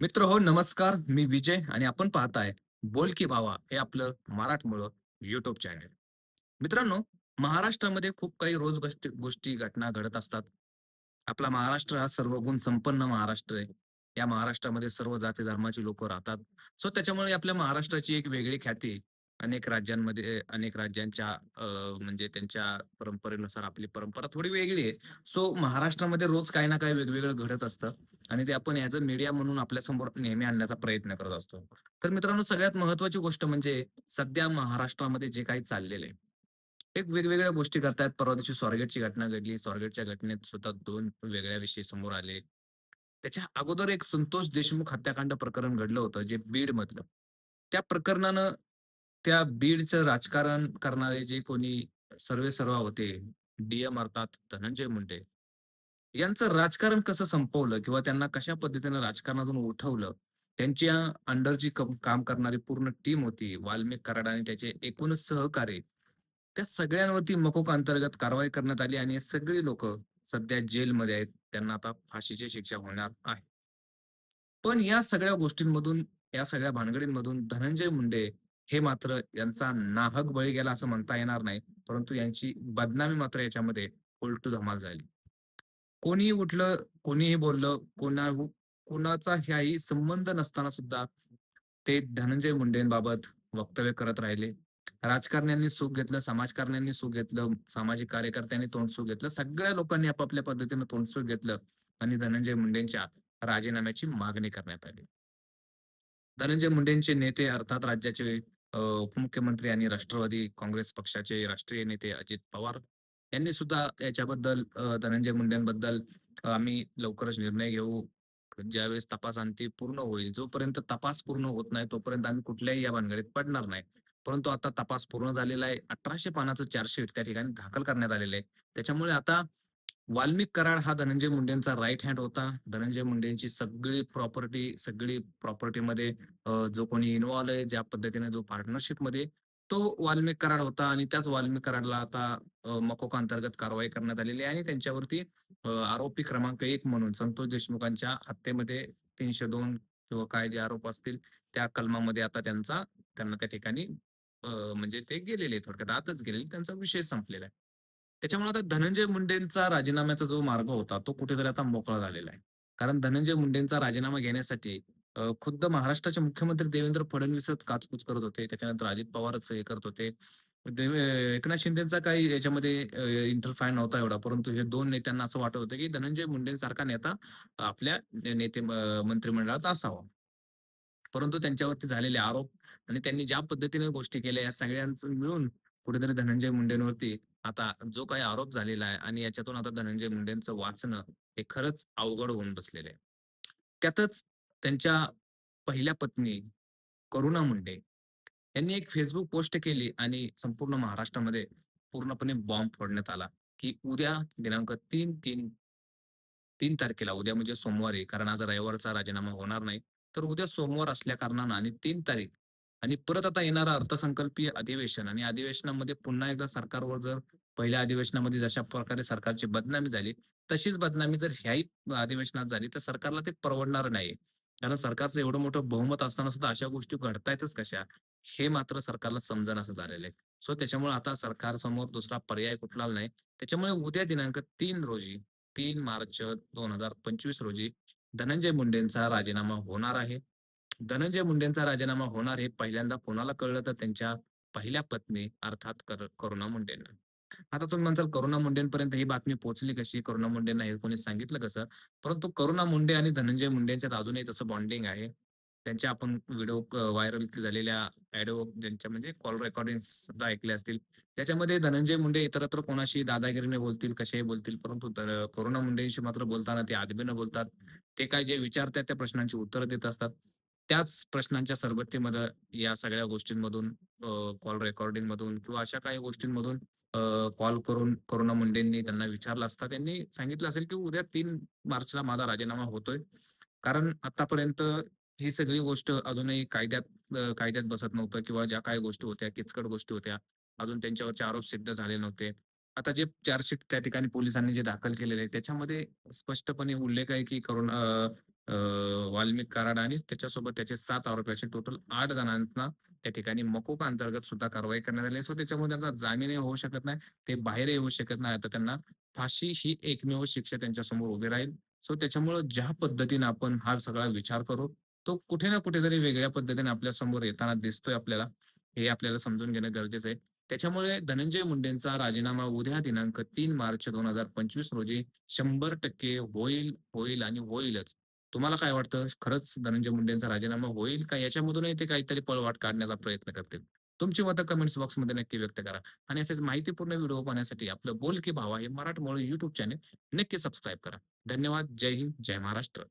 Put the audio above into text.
मित्र हो नमस्कार. मी विजय आणि आपण पाहताय बोल की भावा हे आपलं मराठमोळं युट्यूब चॅनल मित्रांनो महाराष्ट्रामध्ये खूप काही रोज गोष्टी गोष्टी घटना घडत असतात. आपला महाराष्ट्र हा सर्व गुण संपन्न महाराष्ट्र आहे. या महाराष्ट्रामध्ये सर्व जाती धर्माची लोक राहतात. सो त्याच्यामुळे आपल्या महाराष्ट्राची एक वेगळी ख्याती अनेक राज्यांमध्ये अनेक राज्यांच्या अ म्हणजे त्यांच्या परंपरेनुसार आपली परंपरा थोडी वेगळी आहे. सो महाराष्ट्रामध्ये रोज काही ना काही वेगवेगळं घडत असतं आणि ते आपण ॲज अ मीडिया म्हणून आपल्यासमोर नेहमी आणण्याचा प्रयत्न करत असतो. तर मित्रांनो सगळ्यात महत्वाची गोष्ट म्हणजे सध्या महाराष्ट्रामध्ये जे काही चाललेलं आहे एक वेगवेगळ्या गोष्टी करतायत. परवा दिवशी स्वारगेटची घटना घडली. स्वारगेटच्या घटनेत सुद्धा दोन वेगळ्या विषयी समोर आले. त्याच्या अगोदर एक संतोष देशमुख हत्याकांड प्रकरण घडलं होतं जे बीड मधलं त्या प्रकरणानं त्या बीडचं राजकारण करणारे जे कोणी सर्वे सर्वा होते डीएम अर्थात धनंजय मुंडे यांचं राजकारण कसं संपवलं किंवा त्यांना कशा पद्धतीनं राजकारणातून उठवलं त्यांच्या अंडर जी काम करणारी पूर्ण टीम होती वाल्मिक कराड आणि त्याचे एकूणच सहकारी त्या सगळ्यांवरती मकोक अंतर्गत कारवाई करण्यात आली आणि सगळी लोक सध्या जेलमध्ये आहेत त्यांना आता फाशीची शिक्षा होणार आहे. पण या सगळ्या गोष्टींमधून या सगळ्या भानगडींमधून धनंजय मुंडे हे मात्र यांचा नाहक बळी गेला असं म्हणता येणार नाही परंतु यांची बदनामी मात्र याच्यामध्ये उलटू धमाल झाली. कोणीही उठलं कोणीही बोललं कोणा कोणाचा ह्याही संबंध नसताना सुद्धा ते धनंजय मुंडेंबाबत वक्तव्य करत राहिले. राजकारण्यांनी सुख घेतलं समाजकारण्यांनी सुख घेतलं सामाजिक कार्यकर्त्यांनी तोंडसुख घेतलं सगळ्या लोकांनी आपापल्या पद्धतीनं तोंडसुख घेतलं आणि धनंजय मुंडेंच्या राजीनाम्याची मागणी करण्यात आली. धनंजय मुंडेंचे नेते अर्थात राज्याचे उपमुख्यमंत्री आणि राष्ट्रवादी काँग्रेस पक्षाचे राष्ट्रीय नेते अजित पवार यांनी सुद्धा याच्याबद्दल धनंजय मुंडेंबद्दल आम्ही लवकरच निर्णय घेऊ. ज्यावेळेस तपास तपासांती पूर्ण होईल जोपर्यंत तपास पूर्ण होत नाही तोपर्यंत आम्ही कुठल्याही या भानगडीत पडणार नाही. परंतु आता तपास पूर्ण झालेला आहे. अठराशे पानाचं चार्जशीट त्या ठिकाणी दाखल करण्यात आलेलं आहे. त्याच्यामुळे आता वाल्मिक कराड हा धनंजय मुंडेंचा राईट हँड होता. धनंजय मुंडेंची सगळी प्रॉपर्टी सगळी प्रॉपर्टीमध्ये जो कोणी इन्व्हॉल्व आहे ज्या पद्धतीने जो पार्टनरशिपमध्ये तो वाल्मिक कराड होता आणि त्याच वाल्मिक कराडला आता मकोका अंतर्गत कारवाई करण्यात आलेली आहे आणि त्यांच्यावरती आरोपी क्रमांक एक म्हणून संतोष देशमुखांच्या हत्येमध्ये तीनशे दोन किंवा काय जे आरोप असतील त्या कलमामध्ये आता त्यांचा त्यांना त्या ठिकाणी म्हणजे ते गेलेले थोडक्यात आतच गेलेले त्यांचा विषय संपलेला आहे. त्याच्यामुळे आता धनंजय मुंडेंचा राजीनाम्याचा जो मार्ग होता तो कुठेतरी आता मोकळा झालेला आहे. कारण धनंजय मुंडेंचा राजीनामा घेण्यासाठी खुद्द महाराष्ट्राचे मुख्यमंत्री देवेंद्र फडणवीसच काचकूच करत होते. त्याच्यानंतर अजित पवारच हे करत होते. एकनाथ शिंदेचा काही याच्यामध्ये इंटरफाय नव्हता एवढा. परंतु हे दोन नेत्यांना असं वाटत होतं की धनंजय मुंडेंसारखा नेता आपल्या नेते मंत्रिमंडळात असावा. परंतु त्यांच्यावरती झालेले आरोप आणि त्यांनी ज्या पद्धतीने गोष्टी केल्या या सगळ्यांचं मिळून कुठेतरी धनंजय मुंडेंवरती आता जो काही आरोप झालेला आहे आणि याच्यातून आता धनंजय मुंडेंचं वाचणं हे खरंच अवघड होऊन बसलेलं आहे. त्यातच त्यांच्या पहिल्या पत्नी करुणा मुंडे यांनी एक फेसबुक पोस्ट केली आणि संपूर्ण महाराष्ट्रामध्ये पूर्णपणे बॉम्ब फोडण्यात आला की उद्या दिनांक तीन तीन तीन तारखेला उद्या म्हणजे सोमवारी कारण आज रविवारचा राजीनामा होणार नाही तर उद्या सोमवार असल्या कारणानं आणि तीन तारीख आणि परत आता येणारा अर्थसंकल्पीय अधिवेशन आणि अधिवेशनामध्ये पुन्हा एकदा सरकारवर जर पहिल्या अधिवेशनामध्ये जशा प्रकारे सरकारची बदनामी झाली तशीच बदनामी जर ह्याही अधिवेशनात झाली तर सरकारला ते परवडणार नाही. कारण सरकारचं एवढं मोठं बहुमत असताना सुद्धा अशा गोष्टी घडतायतच कशा? हे मात्र सरकारला समजण असं झालेलं आहे. सो त्याच्यामुळे आता सरकार समोर दुसरा पर्याय कुठला नाही. त्याच्यामुळे उद्या दिनांक तीन रोजी तीन मार्च दोन हजार पंचवीस रोजी धनंजय मुंडेंचा राजीनामा होणार आहे. धनंजय मुंडेंचा राजीनामा होणार हे पहिल्यांदा कोणाला कळलं तर त्यांच्या पहिल्या पत्नी अर्थात करुणा मुंडेंना. आता तुम्ही म्हणसाल करुणा मुंडेंपर्यंत ही बातमी पोहोचली कशी? करुणा मुंडेंना हे कोणी सांगितलं कसं? परंतु करुणा मुंडे आणि धनंजय मुंडेंच्यात अजूनही तसं बॉन्डिंग आहे. त्यांच्या आपण व्हिडिओ व्हायरल झालेल्या ऍडिओ ज्यांच्या म्हणजे कॉल रेकॉर्डिंग सुद्धा ऐकले असतील. त्याच्यामध्ये धनंजय मुंडे इतरत्र कोणाशी दादागिरीने बोलतील कशाही बोलतील? परंतु करुणा मुंडेंशी मात्र बोलताना ते आदबीनं बोलतात. ते काय जे विचारतात त्या प्रश्नांची उत्तरं देत असतात. त्याच प्रश्नांच्या सरबत्तीमध्ये या सगळ्या गोष्टींमधून कॉल रेकॉर्डिंग मधून किंवा अशा काही गोष्टींमधून कॉल करून करुणा मुंडेंनी त्यांना विचारलं असता त्यांनी सांगितलं असेल की उद्या तीन मार्चला माझा राजीनामा होतोय. कारण आतापर्यंत ही सगळी गोष्ट अजूनही कायद्यात कायद्यात बसत नव्हतं किंवा ज्या काही गोष्टी होत्या किचकट गोष्टी होत्या अजून त्यांच्यावरचे आरोप सिद्ध झाले नव्हते. आता जे चार्जशीट त्या ठिकाणी पोलिसांनी जे दाखल केलेले आहे त्याच्यामध्ये स्पष्टपणे उल्लेख आहे की करुणा अ, वाल्मिक कराड आणि त्याच्यासोबत त्याचे 7 आरोपी असे टोटल 8 जणांना त्या ठिकाणी मकोका अंतर्गत सुद्धा कारवाई करण्यात आली. सो त्याच्यामुळे त्यांचा जामीनही होऊ शकत नाही. ते बाहेरही येऊ शकत नाही. आता त्यांना फाशी ही एकमेव शिक्षा त्यांच्यासमोर उभी राहील. सो त्याच्यामुळे ज्या पद्धतीने आपण हा सगळा विचार करू, तो कुठे ना कुठेतरी वेगळ्या पद्धतीने आपल्यासमोर येताना दिसतोय आपल्याला. हे आपल्याला समजून घेणं गरजेचं आहे. त्याच्यामुळे धनंजय मुंडेंचा राजीनामा उद्या दिनांक 3 मार्च 2025 रोजी 100% होईल, होईल आणि होईलच. तुम्हाला काय वाटतं? खरंच धनंजय मुंडेंचा राजीनामा होईल का याच्यामधूनही ते काहीतरी पळवाट काढण्याचा प्रयत्न करतील? तुमची मतं कमेंट्स बॉक्समध्ये नक्की व्यक्त करा. आणि असेच माहितीपूर्ण व्हिडिओ पाहण्यासाठी आपलं बोल की भावा हे मराठमोळ युट्यूब चॅनल नक्की सबस्क्राईब करा. धन्यवाद. जय हिंद. जय महाराष्ट्र.